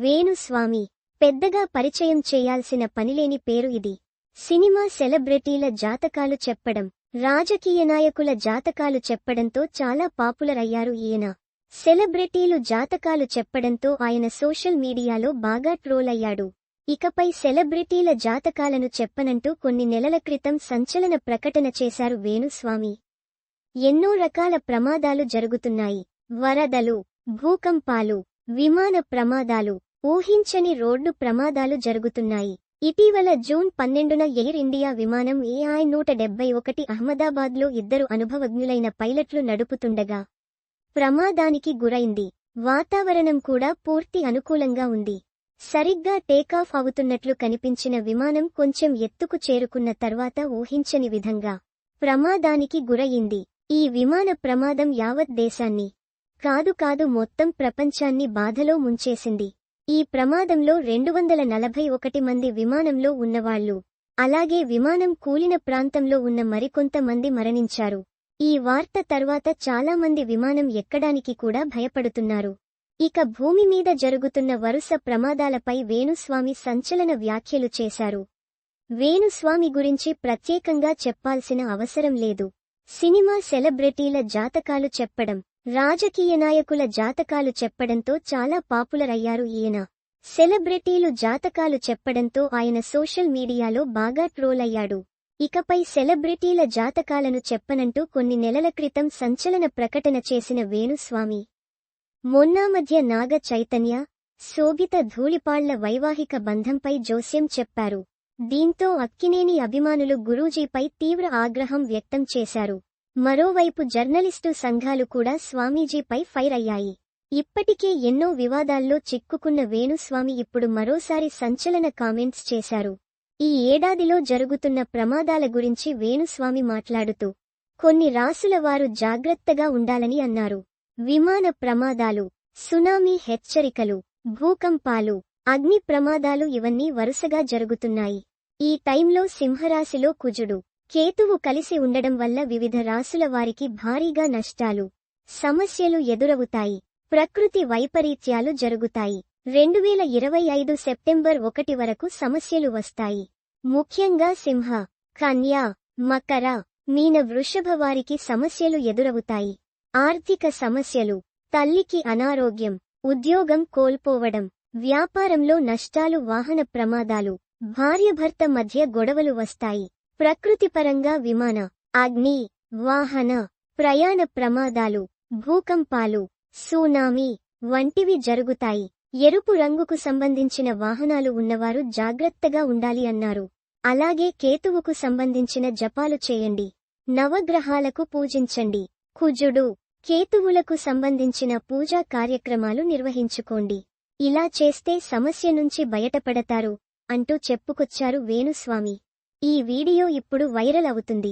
వేణుస్వామి పెద్దగా పరిచయం చేయాల్సిన పనిలేని పేరు ఇది. సినిమా సెలబ్రిటీల జాతకాలు చెప్పడం రాజకీయ నాయకుల జాతకాలు చెప్పడంతో చాలా పాపులర్ అయ్యారు ఈయన. సెలబ్రిటీలు జాతకాలు చెప్పడంతో ఆయన సోషల్ మీడియాలో బాగా ట్రోల్ అయ్యాడు ఇకపై సెలబ్రిటీల జాతకాలను చెప్పనంటూ కొన్ని నెలల క్రితం సంచలన ప్రకటన చేశారు వేణుస్వామి. ఎన్నో రకాల ప్రమాదాలు జరుగుతున్నాయి. వరదలు భూకంపాలు విమాన ప్రమాదాలు ఊహించని రోడ్డు ప్రమాదాలు జరుగుతున్నాయి. ఇటీవల జూన్ పన్నెండున ఎయిర్ ఇండియా విమానం ఏఐ నూట డెబ్బై ఒకటి అహ్మదాబాద్లో ఇద్దరు అనుభవజ్ఞులైన పైలట్లు నడుపుతుండగా ప్రమాదానికి గురైంది. వాతావరణం కూడా పూర్తి అనుకూలంగా ఉంది. సరిగ్గా టేకాఫ్ అవుతున్నట్లు కనిపించిన విమానం కొంచెం ఎత్తుకు చేరుకున్న తర్వాత ఊహించని విధంగా ప్రమాదానికి గురయింది ఈ విమాన ప్రమాదం యావత్ దేశాన్ని కాదు కాదు మొత్తం ప్రపంచాన్ని బాధలో ముంచేసింది. ఈ ప్రమాదంలో రెండు వందల నలభై ఒకటి మంది విమానంలో ఉన్నవాళ్ళు. అలాగే విమానం కూలిన ప్రాంతంలో ఉన్న మరికొంతమంది మరణించారు. ఈ వార్త తర్వాత చాలా మంది విమానం ఎక్కడానికి కూడా భయపడుతున్నారు. ఇక భూమి మీద జరుగుతున్న వరుస ప్రమాదాలపై వేణుస్వామి సంచలన వ్యాఖ్యలు చేశారు. వేణుస్వామి గురించి ప్రత్యేకంగా చెప్పాల్సిన అవసరం లేదు. సినిమా సెలబ్రిటీల జాతకాలు చెప్పడం. రాజకీయ నాయకుల జాతకాలు చెప్పడంతో చాలా పాపులర్ అయ్యారు ఈయన. సెలబ్రిటీలు జాతకాలు చెప్పడంతో ఆయన సోషల్ మీడియాలో బాగా ట్రోల్ అయ్యాడు ఇకపై సెలబ్రిటీల జాతకాలను చెప్పనంటూ కొన్ని నెలల క్రితం సంచలన ప్రకటన చేసిన వేణుస్వామి. మొన్నా మధ్య నాగ చైతన్య శోభిత ధూళిపాళ్ళ వైవాహిక బంధంపై జోస్యం చెప్పారు. దీంతో అక్కినేని అభిమానులు గురూజీపై తీవ్ర ఆగ్రహం వ్యక్తం చేశారు. మరోవైపు జర్నలిస్టు సంఘాలు కూడా స్వామీజీపై ఫైర్ అయ్యాయి. ఇప్పటికే ఎన్నో వివాదాల్లో చిక్కుకున్న వేణుస్వామి ఇప్పుడు మరోసారి సంచలన కామెంట్స్ చేశారు. ఈ ఏడాదిలో జరుగుతున్న ప్రమాదాల గురించి వేణుస్వామి మాట్లాడుతూ కొన్ని రాసుల వారు జాగ్రత్తగా ఉండాలని అన్నారు. విమాన ప్రమాదాలు సునామీ హెచ్చరికలు భూకంపాలు అగ్ని ప్రమాదాలు ఇవన్నీ వరుసగా జరుగుతున్నాయి. ఈ టైంలో సింహరాశిలో కుజుడు కేతువు కలిసి ఉండడం వల్ల వివిధ రాసుల వారికి భారీగా నష్టాలు సమస్యలు ఎదురవుతాయి ప్రకృతి వైపరీత్యాలు జరుగుతాయి. రెండు వేల ఇరవై ఐదు సెప్టెంబర్ ఒకటి వరకు సమస్యలు వస్తాయి. ముఖ్యంగా సింహ కన్యా మకర మీన వృషభ వారికి సమస్యలు ఎదురవుతాయి. ఆర్థిక సమస్యలు తల్లికి అనారోగ్యం ఉద్యోగం కోల్పోవడం వ్యాపారంలో నష్టాలు వాహన ప్రమాదాలు భార్యభర్త మధ్య గొడవలు వస్తాయి. ప్రకృతిపరంగా విమాన అగ్ని వాహన ప్రయాణ ప్రమాదాలు భూకంపాలు సునామీ వంటివి జరుగుతాయి. ఎరుపు రంగుకు సంబంధించిన వాహనాలు ఉన్నవారు జాగ్రత్తగా ఉండాలి అన్నారు. అలాగే కేతువుకు సంబంధించిన జపాలు చేయండి. నవగ్రహాలకు పూజించండి. కుజుడు కేతువులకు సంబంధించిన పూజా కార్యక్రమాలు నిర్వహించుకోండి. ఇలా చేస్తే సమస్య నుంచి బయటపడతారు అంటూ చెప్పుకొచ్చారు వేణుస్వామి. ఈ వీడియో ఇప్పుడు వైరల్ అవుతుంది.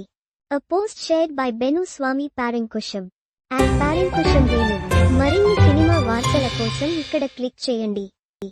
A post shared by Benu Swami Parankusham and Parankusham Venu మరిన్ని సినిమా వార్తల కోసం ఇక్కడ క్లిక్ చేయండి.